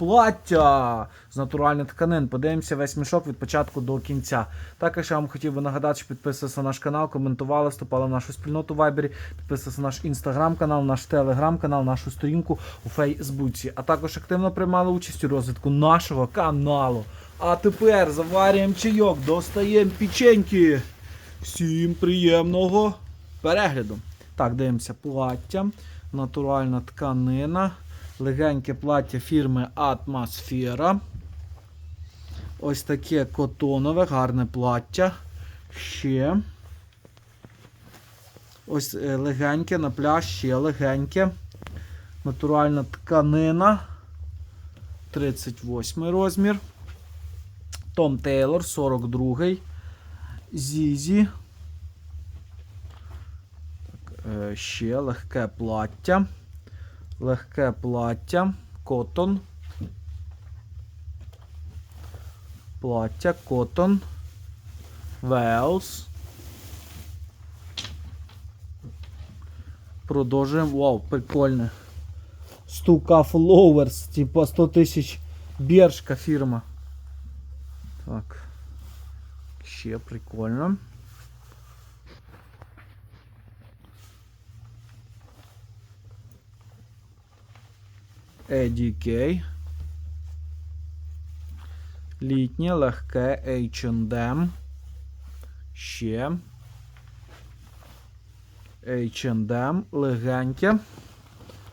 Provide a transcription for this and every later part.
плаття з натуральних тканин. Подивимося весь мішок від початку до кінця. Також я вам хотів би нагадати, що підписувалися на наш канал, коментували, вступали в нашу спільноту в Вайбері, підписувалися на наш інстаграм-канал, наш телеграм-канал, нашу сторінку у Фейсбуці. А також активно приймали участь у розвитку нашого каналу. А тепер заварюємо чайок, достаємо печеньки. Всім приємного перегляду. Так, дивимося плаття, натуральна тканина, легеньке плаття фірми Атмосфера. Ось таке котонове, гарне плаття. Ще. Ось е, легеньке на пляж, ще легеньке. Натуральна тканина. 38 розмір. Том Тейлор, 42. Зізі. Е, Ще легке плаття. Легке плаття. Котон. Плаття, котон. Велс. Продовжуємо. Вау, прикольне. Стука Flowers, типа 100 тисяч Бершка фірма. Так. Ще прикольно. EDK. Літнє, легке H&M. Ще. H&M. Легеньке.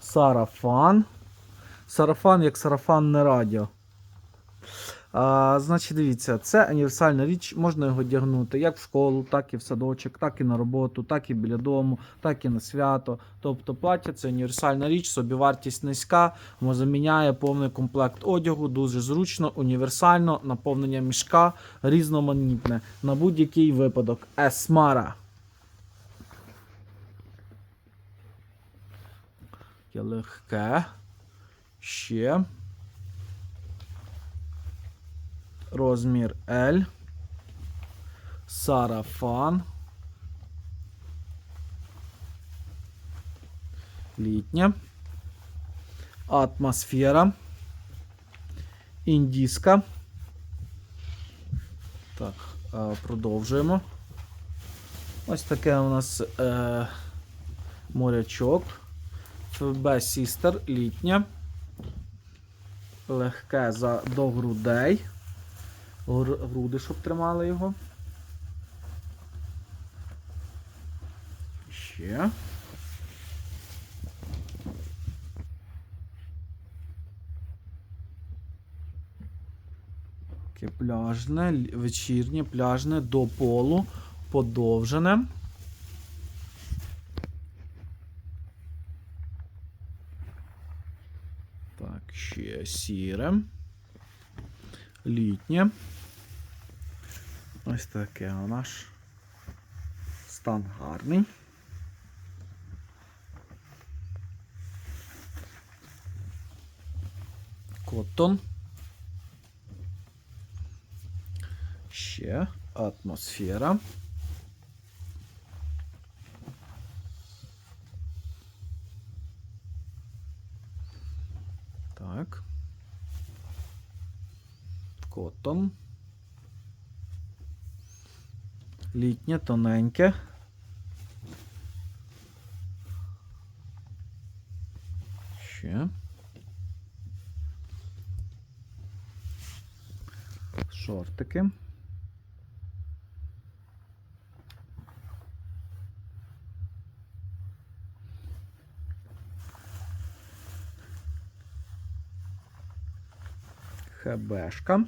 Сарафан. Сарафан як сарафанне радіо. А, значить, дивіться, це універсальна річ, можна його одягнути як в школу, так і в садочок, так і на роботу, так і біля дому, так і на свято. Тобто плаття це універсальна річ, собівартість низька, воно заміняє повний комплект одягу, дуже зручно, універсально, наповнення мішка, різноманітне на будь-який випадок. Есмара. Таке легке. Ще. Розмір L. Сарафан. Літня. Атмосфера. Індіска. Так, продовжуємо. Ось таке у нас е, морячок. ФБ Sister літня. Легке за до грудей. Гр- Груди, щоб тримали його. Ще. Таке пляжне, вечірнє, пляжне до полу, подовжене. Так, ще сіре. Літнє. Ось таке наш стан гарний. Коттон. Ще атмосфера. Так. Котон. Літнє, тоненьке. Ще. Шортики. ХБшка.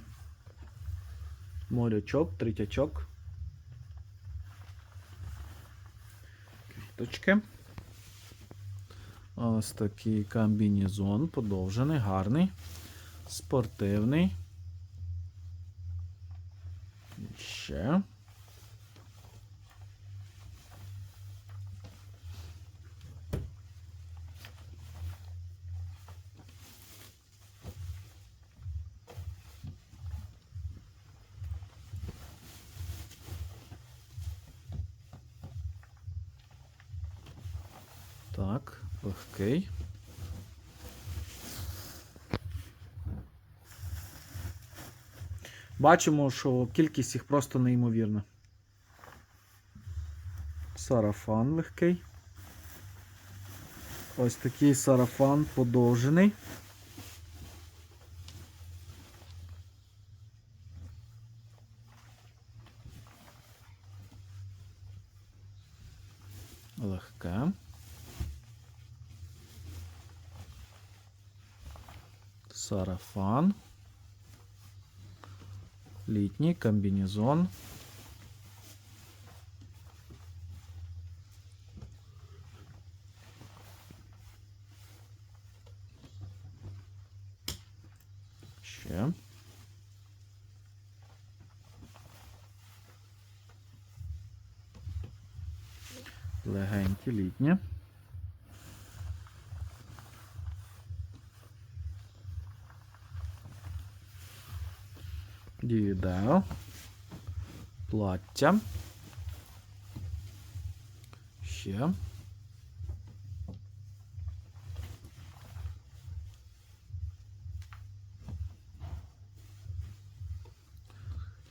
Морячок, третячок. Квіточки. Ось такий комбінезон, подовжений, гарний, спортивний. Ще. Так, легкий. Бачимо, що кількість їх просто неймовірна. Сарафан легкий. Ось такий сарафан подовжений. Легке. Сарафан. Літній комбінезон. Ще. Легеньке літнє. Дівідео. Плаття. Ще.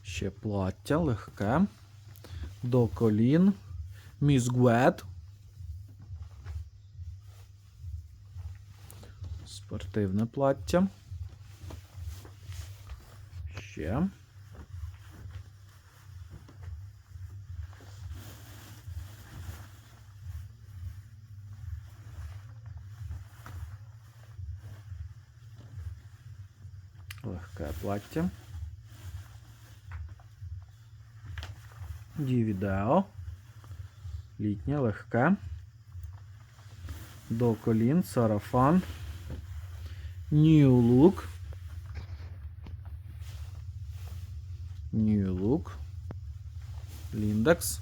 Ще плаття легке. До колін. Мізгвет. Спортивне плаття. Ще. Легке плаття. Дівідео. Літнє, легке. До колін, сарафан. New look. New look. Ліндекс.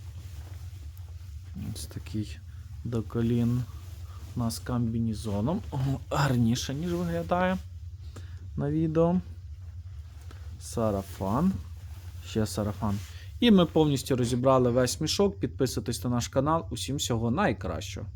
Ось такий до колін нас комбінезоном. О, Гарніше, ніж виглядає на відео. Сарафан. Ще сарафан. І ми повністю розібрали весь мішок. Підписуйтесь на наш канал. Усім всього найкращого.